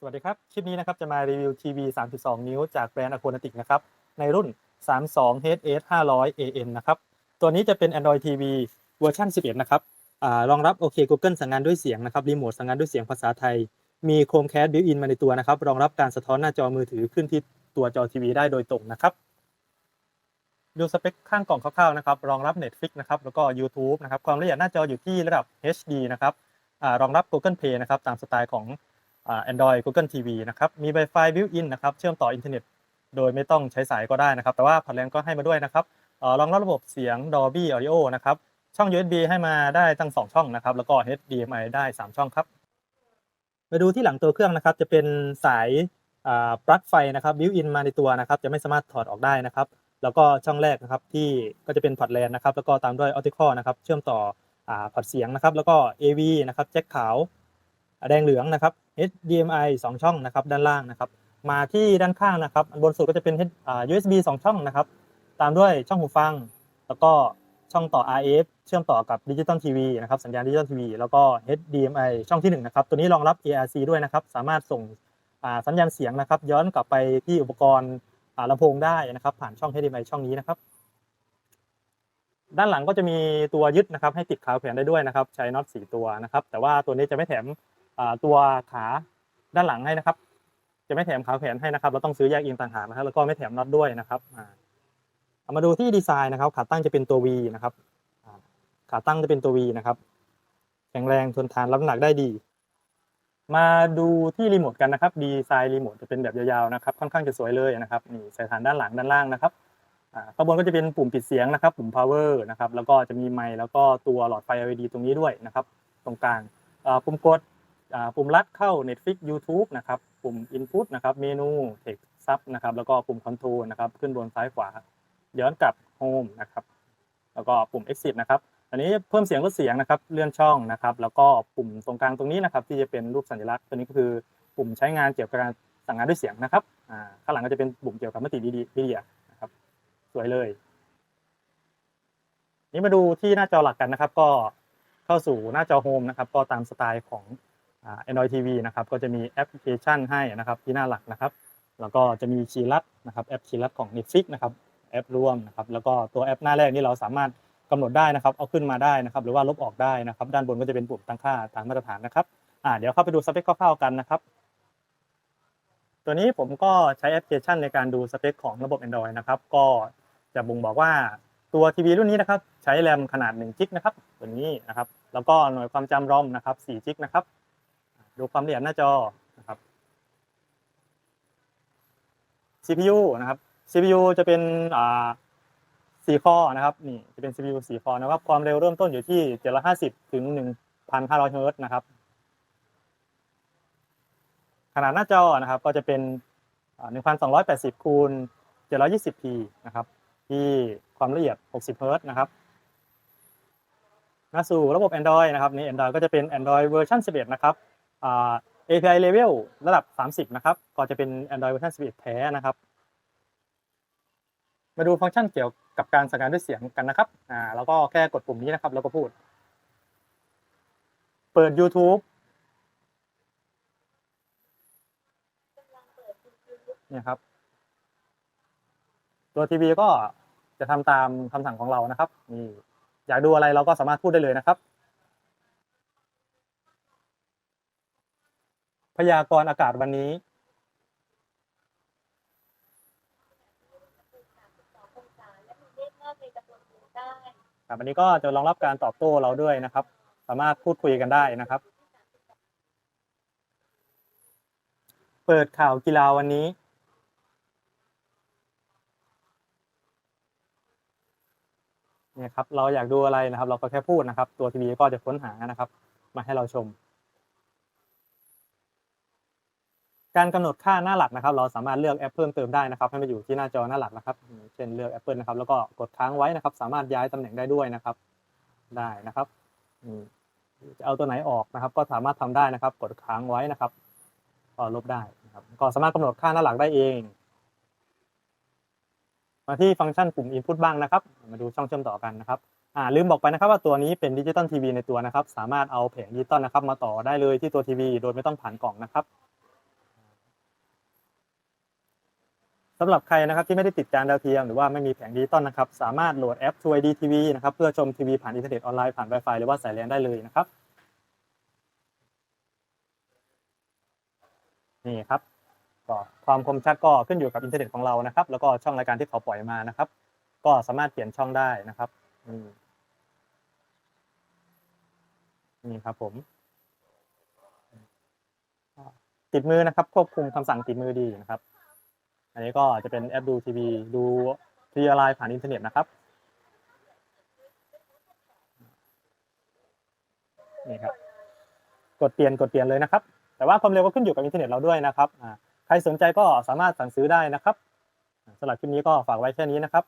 สวัสดีครับ คลิปนี้นะครับจะมารีวิวทีวี 3.2 นิ้วจากแบรนด์ a q o n a t i c นะครับ ในรุ่น 32 HS 500 AM นะครับ ตัวนี้จะเป็น Android TV เวอร์ชัน11 นะครับอรองรับ OK Google สั่งงานด้วยเสียงนะครับ รีโมทสั่งงานด้วยเสียงภาษาไทย มี Chromecast built-in มาในตัวนะครับ รองรับการสะท้อนหน้าจอมือถือขึ้นที่ตัวจอทีวีได้โดยตรงนะครับ ดูสเปคข้างกล่องคร่าวๆนะครับ รองรับ Netflix นะครับ แล้วก็ YouTube นะครับ ความละเอียดหน้าจออยู่ที่ระดับ HD นะครับอรองรับ Google Play นะครับ ตามสไตล์ของ Android Google TV นะครับมี Wi-Fi built-in นะครับเชื่อมต่ออินเทอร์เน็ตโดยไม่ต้องใช้สายก็ได้นะครับ แต่ว่าพอร์ตแลนก็ให้มาด้วยนะครับรองรับระบบเสียง Dolby Audio นะครับช่อง USB ให้มาได้ตั้ง 2 ช่องนะครับแล้วก็ HDMI ได้ 3 ช่องครับไปดูที่หลังตัวเครื่องนะครับจะเป็นสายปลั๊กไฟนะครับ built-in มาในตัวนะครับจะไม่สามารถถอดออกได้นะครับ แล้วก็ช่องแรกนะครับที่ก็จะเป็นพอร์ตแลนนะครับแล้วก็ตามด้วย optical นะครับเชื่อมต่อพอร์ตเสียงนะครับแล้วก็ AV นะครับแจ็คขาว แดงเหลืองนะครับ HDMI 2 ช่องนะครับด้านล่างนะครับมาที่ด้านข้างนะครับบนสุดก็จะเป็น USB 2 ช่องนะครับ ตามด้วยช่องหูฟัง แล้วก็ช่องต่อ RF เชื่อมต่อกับดิจิตอลทีวีนะครับสัญญาณดิจิตอลทีวีแล้วก็ HDMI ช่องที่1นะครับตัวนี้รองรับ ARC ด้วยนะครับ สามารถส่งสัญญาณเสียงนะครับ ย้อนกลับไปที่อุปกรณ์ลำโพงได้นะครับ ผ่านช่อง HDMI ช่องนี้นะครับ ด้านหลังก็จะมีตัวยึดนะครับ ให้ติดขาแขวนได้ด้วยนะครับ ใช้น็อต4ตัวนะครับ แต่ว่าตัวนี้จะไม่แถม ตัวขาด้านหลังให้นะครับ จะไม่แถมขาแขนให้นะครับ เราต้องซื้อแยกเองต่างหากนะครับ แล้วก็ไม่แถมน็อตด้วยนะครับเอามาดูที่ดีไซน์นะครับ ขาตั้งจะเป็นตัว V นะครับขาตั้งจะเป็นตัว V นะครับ แข็งแรงทนทานรับน้ำหนักได้ดี มาดูที่รีโมทกันนะครับ ดีไซน์รีโมทจะเป็นแบบยาวๆนะครับ ค่อนข้างจะสวยเลยนะครับนี่ใส่ฐานด้านหลังด้านล่างนะครับข้างบนก็จะเป็นปุ่มปิดเสียงนะครับ ปุ่ม power นะครับ แล้วก็จะมีไมค์แล้วก็ตัวหลอดไฟ LED ตรงนี้ด้วยนะครับ ตรงกลางปุ่มกด ปุ่มลัดเข้า Netflix YouTube นะครับปุ่ม Input นะครับเมนู Text Sub นะครับแล้วก็ปุ่ม Control นะครับขึ้นบนซ้ายขวา ย้อนกลับ Home นะครับแล้วก็ปุ่ม Exit นะครับอันนี้เพิ่มเสียงลดเสียงนะครับเลื่อนช่องนะครับแล้วก็ปุ่มตรงกลางตรงนี้นะครับที่จะเป็นรูปสัญลักษณ์ตัวนี้ก็คือปุ่มใช้งานเกี่ยวกับการสั่งงานด้วยเสียงนะครับอ่าข้างหลังก็จะเป็นปุ่มเกี่ยวกับมติมีเดียนะครับสวยเลยนี่มาดูที่หน้าจอหลักกันนะครับ ก็เข้าสู่หน้าจอโฮมนะครับ ก็ตามสไตล์ของ Android TV นะครับก็จะมีแอปพลิเคชันให้นะครับที่หน้าหลักนะครับ แล้วก็จะมีคีย์ลัดนะครับแอปคีย์ลัดของ Netflix นะครับแอปร่วมนะครับแล้วก็ตัวแอปหน้าแรกนี่เราสามารถกำหนดได้นะครับ เอาขึ้นมาได้นะครับ หรือว่าลบออกได้นะครับ ด้านบนก็จะเป็นปุ่มตั้งค่าตามมาตรฐานนะครับอ่าเดี๋ยวเข้าไปดูสเปคคร่าวๆกันนะครับตัวนี้ผมก็ใช้แอปพลิเคชันในการดูสเปคของระบบ Android นะครับก็จะบ่งบอกว่าตัวทีวีรุ่นนี้นะครับใช้แรมขนาด1จิกนะครับตัวนี้นะครับแล้วก็หน่วยความจำรอมนะครับ4จิกนะครับ ดูความละเอียดหน้าจอนะครับ CPU นะครับ CPU จะเป็นอ่า4คอนะครับนี่จะเป็น CPU 4คอนะครับความเร็วเริ่มต้นอยู่ที่750ถึง1,500เฮิร์ตนะครับ ขนาดหน้าจอนะครับก็จะเป็นอ่า1,280คูณ 720p นะครับ ที่ความละเอียด60เฮิร์ตนะครับมาสู่ระบบ Android นะครับนี่ Android ก็จะเป็น Android เวอร์ชัน11 นะครับ API level ระดับ 30 นะครับ ก็จะเป็น Android เวอร์ชัน11 แท้นะครับ มาดูฟังก์ชันเกี่ยวกับการสั่งงานด้วยเสียงกันนะครับอ่าแล้วก็แค่กดปุ่มนี้นะครับ แล้วก็พูด เปิด YouTube เนี่ยครับ ตัวทีวีก็จะทำตามคำสั่งของเรานะครับนี่อยากดูอะไรเราก็สามารถพูดได้เลยนะครับ พยากรณ์อากาศวันนี้ ครับอันนี้ก็จะรองรับการตอบโต้เราด้วยนะครับ สามารถพูดคุยกันได้นะครับ เปิดข่าวกีฬาวันนี้ เนี่ยครับ เราอยากดูอะไรนะครับ เราก็แค่พูดนะครับ ตัวทีวีก็จะค้นหานะครับ มาให้เราชม การกำหนดค่าหน้าหลักนะครับ เราสามารถเลือกแอปเพิ่มเติมได้นะครับ ให้มาอยู่ที่หน้าจอหน้าหลักนะครับ เช่นเลือก Apple นะครับ แล้วก็กดค้างไว้นะครับ สามารถย้ายตำแหน่งได้ด้วยนะครับ ได้นะครับจะเอาตัวไหนออกนะครับ ก็สามารถทำได้นะครับ กดค้างไว้นะครับ ก็ลบได้นะครับ ก็สามารถกำหนดค่าหน้าหลักได้เอง มาที่ฟังก์ชันปุ่ม Input บ้างนะครับ มาดูช่องเชื่อมต่อกันนะครับอ่าลืมบอกไปนะครับว่าตัวนี้เป็นดิจิตอลทีวีในตัวนะครับ สามารถเอาแผงดิจิตอลนะครับ มาต่อได้เลยที่ตัวทีวีโดยไม่ต้องผ่านกล่องนะครับ สำหรับใครนะครับที่ไม่ได้ติดจานดาวเทียมหรือว่าไม่มีแผงดิจิตอลนะครับสามารถโหลดแอป True ID TV นะครับเพื่อชมทีวีผ่านอินเทอร์เน็ตออนไลน์ผ่าน Wi-Fi หรือว่าสายแลนได้เลยนะครับนี่ครับก็ความคมชัดก็ขึ้นอยู่กับอินเทอร์เน็ตของเรานะครับ แล้วก็ช่องรายการที่เขาปล่อยมานะครับ ก็สามารถเปลี่ยนช่องได้นะครับนี่นี่ครับผมติดมือนะครับ ควบคุมคำสั่งติดมือดีนะครับ อันนี้ก็จะเป็นแอปดูทีวีดูทีวีออนไลน์ผ่านอินเทอร์เน็ตนะครับนี่ครับกดเปลี่ยนกดเปลี่ยนเลยนะครับ แต่ว่าความเร็วก็ขึ้นอยู่กับอินเทอร์เน็ตเราด้วยนะครับอ่าใครสนใจก็สามารถสั่งซื้อได้นะครับสำหรับคลิปนี้ก็ฝากไว้แค่นี้นะครับ